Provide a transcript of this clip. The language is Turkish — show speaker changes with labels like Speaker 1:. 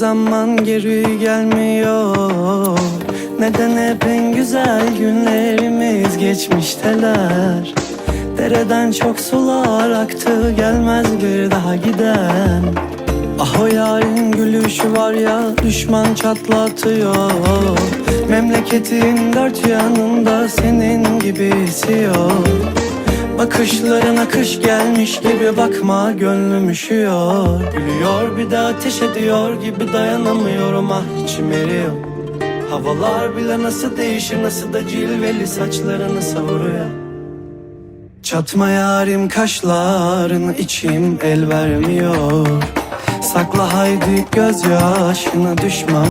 Speaker 1: zaman geri gelmiyor. Neden hep en güzel günlerimiz geçmişteler? Dereden çok sular aktı gelmez bir daha giden. Ah o yarın gülüşü var ya düşman çatlatıyor. Memleketin dört yanında senin gibisi yok. Bakışlarına kış gelmiş gibi bakma gönlüm üşüyor bir de ateş ediyor gibi dayanamıyorum. Ah içim eriyor. Havalar bile nasıl değişir nasıl da cilveli saçlarını savuruyor. Çatma yarim kaşlarını içim el vermiyor. Sakla haydi gözyaşını düşman